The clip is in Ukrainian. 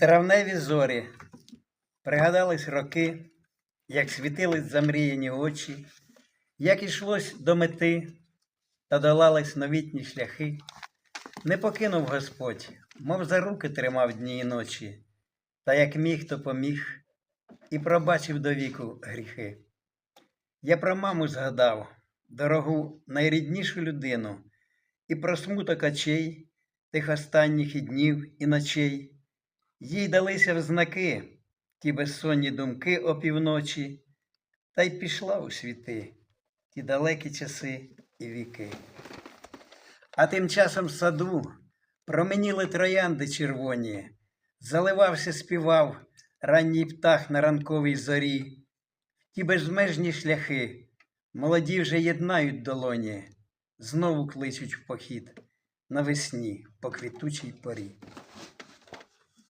Травневі зорі, пригадались роки, як світились замріяні очі, як ішлось до мети та долались новітні шляхи. Не покинув Господь, мов за руки тримав дні і ночі, та як міг, то поміг і пробачив до віку гріхи. Я про маму згадав, дорогу найріднішу людину, і про смуток очей тих останніх і днів і ночей. Їй далися в знаки ті безсонні думки опівночі, та й пішла у світи ті далекі часи і віки. А тим часом в саду променіли троянди червоні, заливався, співав ранній птах на ранковій зорі. Ті безмежні шляхи молоді вже єднають долоні, знову кличуть в похід навесні по квітучій порі.